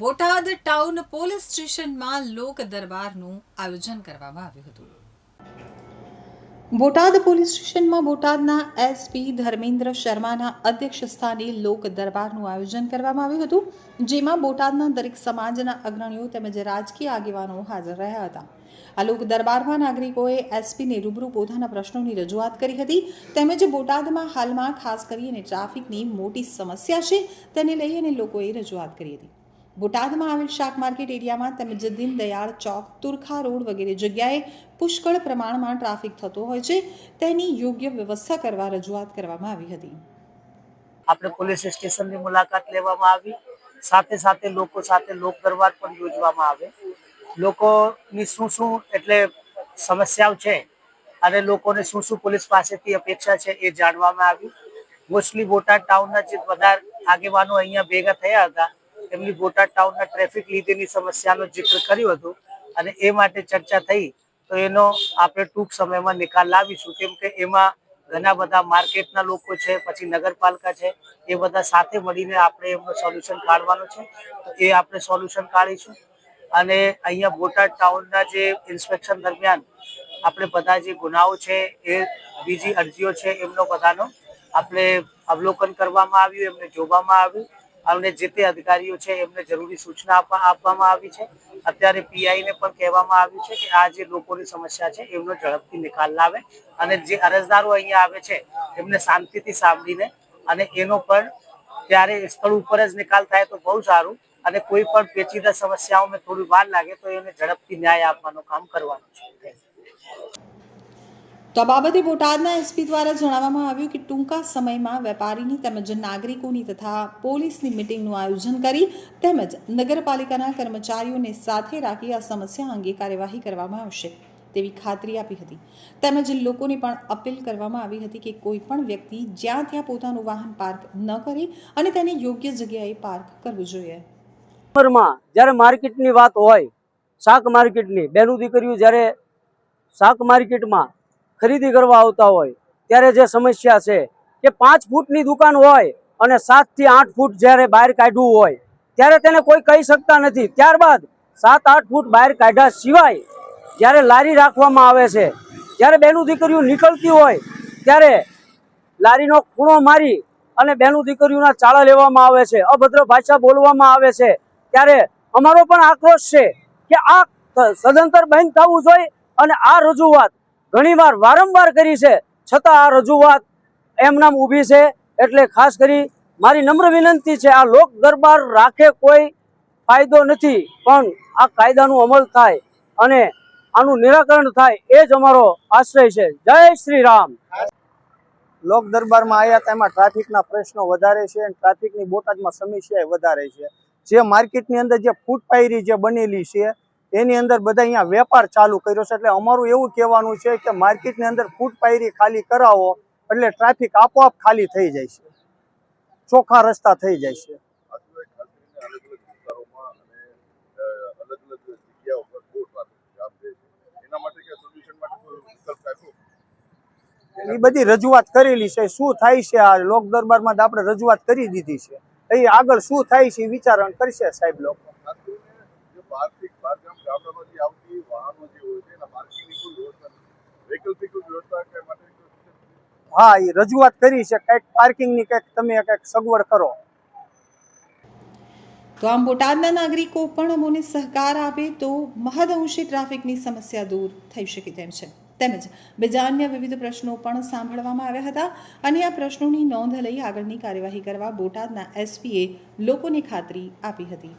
Botad town police સ્ટેશનમાં લોક દરબારનું આયોજન કરવામાં આવ્યું હતું. બોટાદ પોલીસ સ્ટેશનમાં બોટાદના એસપી ધર્મેન્દ્ર શર્માના અધ્યક્ષ સ્થાને લોક દરબારનું આયોજન કરવામાં આવ્યું હતું, જેમાં બોટાદના દરેક સમાજના અગ્રણીઓ તેમજ રાજકીય આગેવાનો હાજર રહ્યા હતા. આ લોક દરબારમાં નાગરિકોએ એસપીને રૂબરૂ પોતાના પ્રશ્નોની રજૂઆત કરી હતી, તેમજ બોટાદમાં હાલમાં ખાસ કરીને ટ્રાફિકની મોટી સમસ્યા છે તેને લઈ અને લોકોએ રજૂઆત કરી હતી. બોટાદમાં આવેલ શાક માર્કેટ એરિયામાં તેમજ દીનદયાળ ચોક, તુરખા રોડ વગેરે જગ્યાએ પુષ્કળ પ્રમાણમાં ટ્રાફિક થતો હોય છે. તેની યોગ્ય વ્યવસ્થા કરવા રજૂઆત કરવામાં આવી હતી. આપણે પોલીસ સ્ટેશનની મુલાકાત લેવામાં આવી. સાથે સાથે લોકો સાથે લોક દરબાર પણ યોજવામાં આવે. લોકોની શું શું એટલે સમસ્યાઓ છે અને લોકોને શું શું પોલીસ પાસેથી અપેક્ષા છે એ જાણવામાં આવી. મોસ્ટલી બોટાદ ટાઉનના જે બધા આગેવાનો અહીંયા ભેગા થયા હતા એમની બોટાદ ટાઉનના ટ્રાફિક લીધેની સમસ્યાનો જિક્ર કર્યું હતું અને એ માટે ચર્ચા થઈ. તો એનો આપણે ટૂંક સમયમાં નિકાલ લાવીશું. કેમ કે એમાં ઘણા બધા માર્કેટના લોકો છે, પછી નગરપાલિકા છે, એ બધા સાથે મળીને આપણે એમનું સોલ્યુશન કાઢવાનું છે. તો એ આપણે સોલ્યુશન કાઢીશું. અને અહીંયા બોટાદ ટાઉનના જે ઇન્સ્પેક્શન દરમિયાન આપણે બધા જે ગુનાઓ છે, એ બીજી અરજીઓ છે, એમનો બધાનો આપણે અવલોકન કરવામાં આવ્યું, એમને જોવામાં આવ્યું. અને જે તે અધિકારીઓ છે, એમને જરૂરી સૂચના આપવા આપવામાં આવી છે. અત્યારે પીઆઈ ને પણ કહેવામાં આવ્યું છે કે આ જે લોકોની સમસ્યા છે, એમનો ઝડપથી નિકાલ લાવે અને જે અરજદારો અહીંયા આવે છે, એમને શાંતિથી સાંભળીને અને એનો પણ ત્યારે સ્થળ ઉપર જ નિકાલ થાય તો બહુ સારું અને કોઈ પણ પેચીદા સમસ્યાઓમાં થોડી વાર લાગે તો એને ઝડપથી ન્યાય આપવાનું કામ કરવાનું છે. તો આ બાબતે બોટાદના એસપી દ્વારા જણાવવામાં આવ્યું કે ટૂંકા સમયમાં વેપારીની તેમજ નાગરિકોની તથા પોલીસની મિટિંગનું આયોજન કરી તેમજ નગરપાલિકાના કર્મચારીઓને સાથે રાખી આ સમસ્યા અંગે કાર્યવાહી કરવામાં આવશે તેવી ખાતરી આપી હતી. તેમજ લોકોને પણ અપીલ કરવામાં આવી હતી કે કોઈ પણ વ્યક્તિ જ્યાં ત્યાં પોતાનું વાહન પાર્ક ન કરે અને તેને યોગ્ય જગ્યાએ પાર્ક કરવું જોઈએ. જ્યારે માર્કેટની વાત હોય, શાક માર્કેટની, બેનું દીકરીઓ જ્યારે શાક માર્કેટમાં ખરીદી કરવા આવતા હોય, ત્યારે જે સમસ્યા છે કે પાંચ ફૂટની દુકાન હોય અને સાતથી આઠ ફૂટ જ્યારે બહાર કાઢવું હોય, ત્યારે તેને કોઈ કહી શકતા નથી. ત્યારબાદ સાત આઠ ફૂટ બહાર કાઢ્યા સિવાય જ્યારે લારી રાખવામાં આવે છે, જ્યારે બેનું દીકરીઓ નીકળતી હોય, ત્યારે લારીનો ખૂણો મારી અને બેનું દીકરીઓના ચાળા લેવામાં આવે છે, અભદ્ર ભાષા બોલવામાં આવે છે. ત્યારે અમારો પણ આક્રોશ છે કે આ સદંતર બંધ થવું જોઈએ અને આ રજૂઆત ઘણીવાર વારંવાર કરી છે. છતાં આ રજૂઆત એમનામ ઊભી છે. એટલે ખાસ કરી મારી નમ્ર વિનંતી છે, આ લોક દરબાર રાખે કોઈ ફાયદો નથી, પણ આ કાયદાનું અમલ થાય અને આનું નિરાકરણ થાય એ જ અમારો આશ્રય છે. જય શ્રી રામ. લોક દરબારમાં આવ્યા હતા એમાં ટ્રાફિકના પ્રશ્નો વધારે છે અને ટ્રાફિકની બોટાદમાં સમસ્યા વધારે છે. જે માર્કેટની અંદર જે ફૂટ પાયરી જે બનેલી છે એની અંદર બધા અહીંયા વેપાર ચાલુ કર્યો છે. એટલે અમારું એવું કહેવાનું છે કે માર્કેટની અંદર ફૂટ પાયરી ખાલી કરાવો, એટલે ટ્રાફિક આપોઆપ ખાલી થઈ જાય છે. ચોખ્ખા રસ્તા થઈ જાય છે. એ બધી રજૂઆત કરેલી છે. શું થાય છે આ લોક દરબારમાં આપણે રજૂઆત કરી દીધી છે. એ આગળ શું થાય છે એ વિચારણ કરશે સાહેબ લોકો. હા એ રજૂઆત કરી છે કંઈક પાર્કિંગની કંઈક તમે કંઈક સગવડ કરો. તો આમ બોટાદના નાગરિકો પણ અમોને સહકાર આપે તો મહદઅંશે ટ્રાફિકની સમસ્યા દૂર થઈ શકે તેમ છે. તેમજ બીજા અન્ય વિવિધ પ્રશ્નો પણ સાંભળવામાં આવ્યા હતા. અને આ પ્રશ્નોની નોંધ લઈ આગળની કાર્યવાહી કરવા બોટાદના એસપીએ લોકોને ખાતરી આપી હતી.